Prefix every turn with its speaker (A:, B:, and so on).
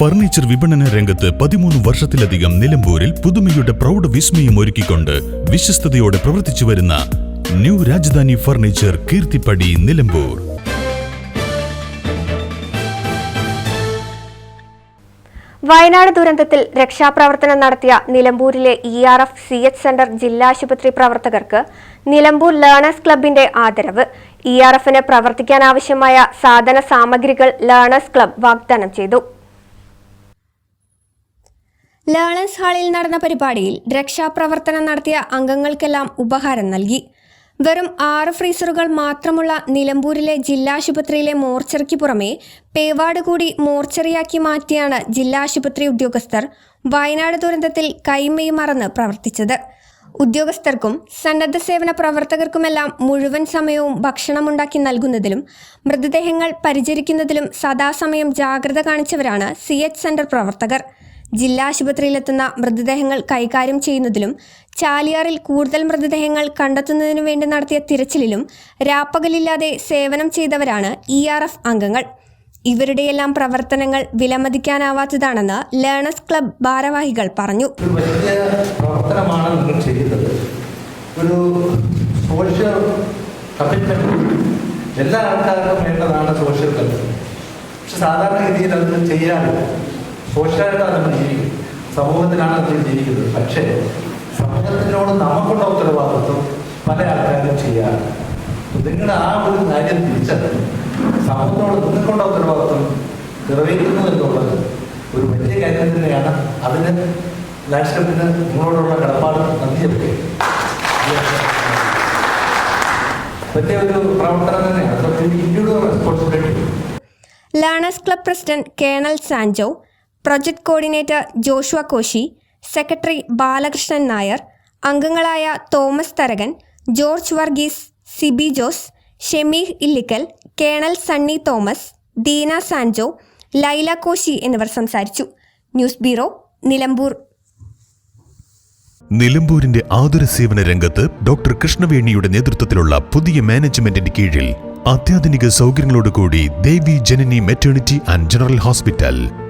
A: Furniture വിപണന രംഗത്ത് പതിമൂന്ന് വർഷത്തിലധികം നിലമ്പൂരിൽ പുതുമയുടെ പ്രൗഢ വിസ്മയം ഒരുക്കിക്കൊണ്ട് വിശ്വസ്തയോടെ പ്രവർത്തിച്ചു വരുന്ന ന്യൂ രാജധാനി ഫർണിച്ചർ കീർത്തിപ്പടി നിലമ്പൂർ.
B: വയനാട് ദുരന്തത്തിൽ രക്ഷാപ്രവർത്തനം നടത്തിയ നിലമ്പൂരിലെ E R F C H centre ജില്ലാ ആശുപത്രി പ്രവർത്തകർക്ക് നിലമ്പൂർ ലേണേഴ്സ് ക്ലബിന്റെ ആദരവ്. ഇ ആർ എഫിന് പ്രവർത്തിക്കാനാവശ്യമായ സാധന സാമഗ്രികൾ ലേണേഴ്സ് ക്ലബ് വാഗ്ദാനം ചെയ്തു. ലേണേഴ്സ് ഹാളിൽ നടന്ന പരിപാടിയിൽ രക്ഷാപ്രവർത്തനം നടത്തിയ അംഗങ്ങൾക്കെല്ലാം ഉപഹാരം നൽകി. വെറും ആറ് ഫ്രീസറുകൾ മാത്രമുള്ള നിലമ്പൂരിലെ ജില്ലാ ആശുപത്രിയിലെ മോർച്ചറിക്ക് പുറമെ പേവാട് കൂടി മോർച്ചറിയാക്കി മാറ്റിയാണ് ജില്ലാ ആശുപത്രി ഉദ്യോഗസ്ഥർ വയനാട് ദുരന്തത്തിൽ കൈമയും മറന്ന് പ്രവർത്തിച്ചത്. ഉദ്യോഗസ്ഥർക്കും സന്നദ്ധ സേവന പ്രവർത്തകർക്കുമെല്ലാം മുഴുവൻ സമയവും ഭക്ഷണമുണ്ടാക്കി നൽകുന്നതിലും മൃതദേഹങ്ങൾ പരിചരിക്കുന്നതിലും സദാസമയം ജാഗ്രത കാണിച്ചവരാണ് സി എച്ച് സെന്റർ പ്രവർത്തകർ. ജില്ലാ ആശുപത്രിയിലെത്തുന്ന മൃതദേഹങ്ങൾ കൈകാര്യം ചെയ്യുന്നതിലും ചാലിയാറിൽ കൂടുതൽ മൃതദേഹങ്ങൾ കണ്ടെത്തുന്നതിനു വേണ്ടി നടത്തിയ തിരച്ചിലിലും രാപ്പകലില്ലാതെ സേവനം ചെയ്തവരാണ് ഇ ആർ എഫ് അംഗങ്ങൾ. ഇവരുടെയെല്ലാം പ്രവർത്തനങ്ങൾ വിലമതിക്കാനാവാത്തതാണെന്ന് ലേണേഴ്സ് ക്ലബ് ഭാരവാഹികൾ പറഞ്ഞു.
C: ഒരു സോഷ്യൽ എല്ലാ ആൾക്കാർക്കും വേണ്ടതാണ് സോഷ്യൽ കമ്മിറ്റ്മെന്റ് പക്ഷെ സാധാരണഗതിയിൽ അത് ചെയ്യാറില്ല. സോഷ്യലായിട്ടാണ് നമ്മൾ ജീവിക്കുന്നത് സമൂഹത്തിലാണ് നമ്മൾ ജീവിക്കുന്നത് പക്ഷേ സമൂഹത്തിനോട് നമുക്കുള്ള ഉത്തരവാദിത്വം പല ആൾക്കാരും ചെയ്യാറുണ്ട്. നിങ്ങളുടെ ആ ഒരു കാര്യം തിരിച്ചറിഞ്ഞ് സമൂഹത്തോട് നിങ്ങൾക്കുള്ള ഉത്തരവാദിത്വം നിറവേറ്റുന്നു എന്നുള്ളത് ഒരു വലിയ കാര്യം തന്നെയാണ്. അതിന് രാഷ്ട്രത്തിന് നിങ്ങളോടുള്ള കടപ്പാട് നന്ദിയൊക്കെ വലിയ ഒരു പ്രവർത്തനം തന്നെയാണ്. Individual responsibility
B: learners club president colonel Sanjo project coordinator Joshua Koshy secretary Balakrishnan Nair അംഗങ്ങളായ Thomas Tharakan George Varghese Sibi Jose Shemeeh Illickal colonel Sunny Thomas Deena Sanjo Laila Koshy എന്നിവർ സംസാരിച്ചു. News bureau Nilambur.
A: നിലമ്പൂരിന്റെ ആതുര സേവന രംഗത്ത് doctor കൃഷ്ണവേണിയുടെ നേതൃത്വത്തിലുള്ള പുതിയ മാനേജ്മെന്റിന്റെ കീഴിൽ അത്യാധുനിക സൗകര്യങ്ങളോടുകൂടി Devi Janani maternity and general hospital